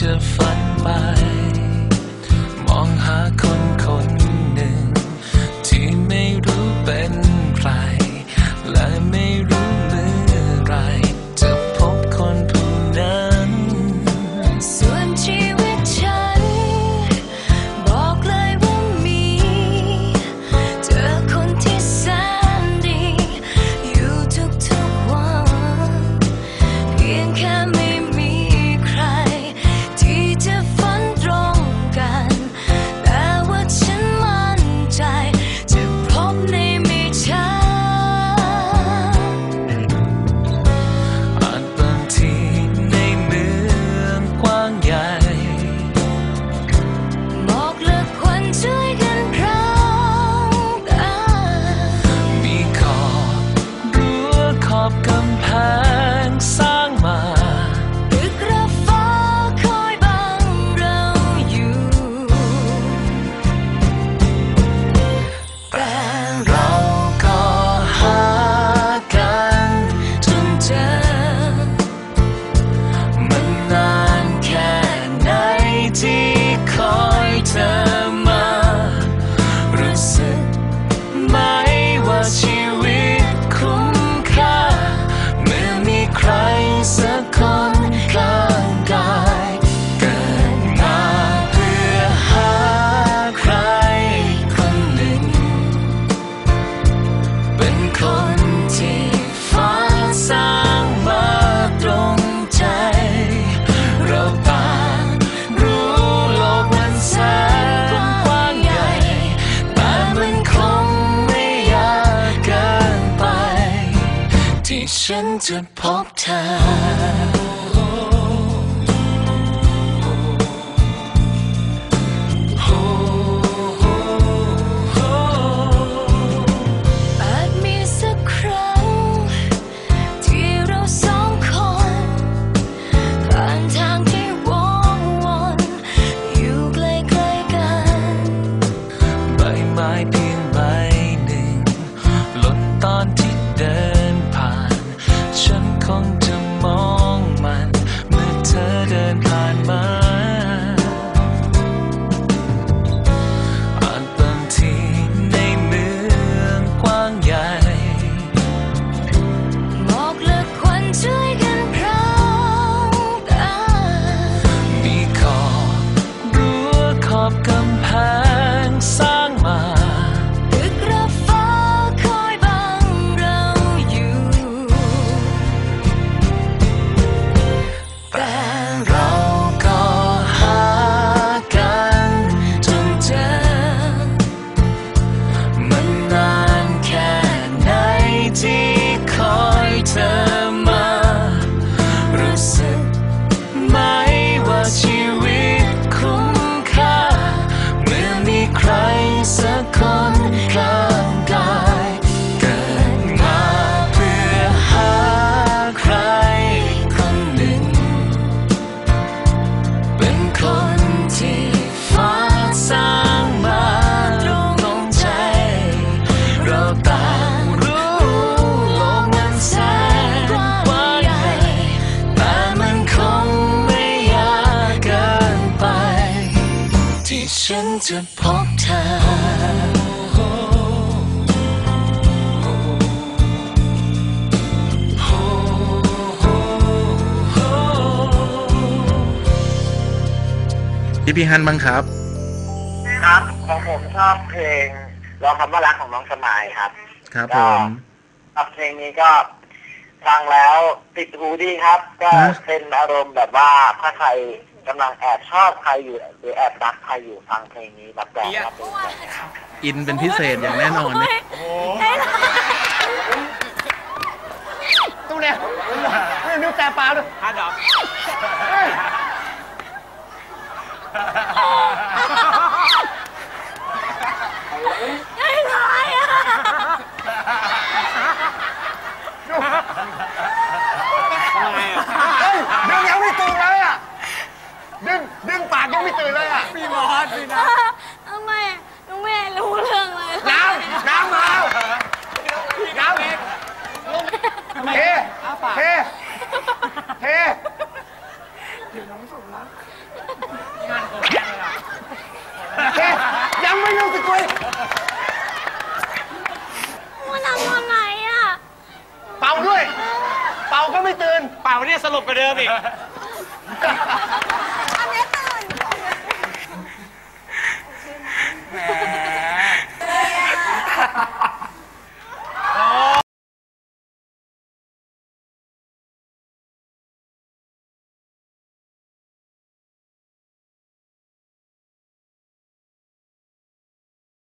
着贩卖 ฉันจะพบเธอ กำแพงสร้างมา จะพบเธอพี่พี่ฮันบ้างครับ ครับของผมชอบเพลงร้องคำว่ารักของน้องสมัยครับ ครับผมชอบเพลงนี้ก็ฟังแล้วติดหูดีครับ ก็เป็นอารมณ์แบบว่าถ้าใคร กำลังแอบชอบใครอยู่หรือแอบรักใครอยู่ฟังเพลงนี้แบบรงว่าแบบอินเป็นพิเศษอย่างแน่นอนตู้เนี่ยตู้เนี่ยนิ้วแต่ปลาด้วยห้าดอก ไม่รู้สึกตัเมัวำทำไมอะ เป่าด้วย เป่าก็ไม่ตื่น เป่าเนี่ยสลบกว่เดิมอีก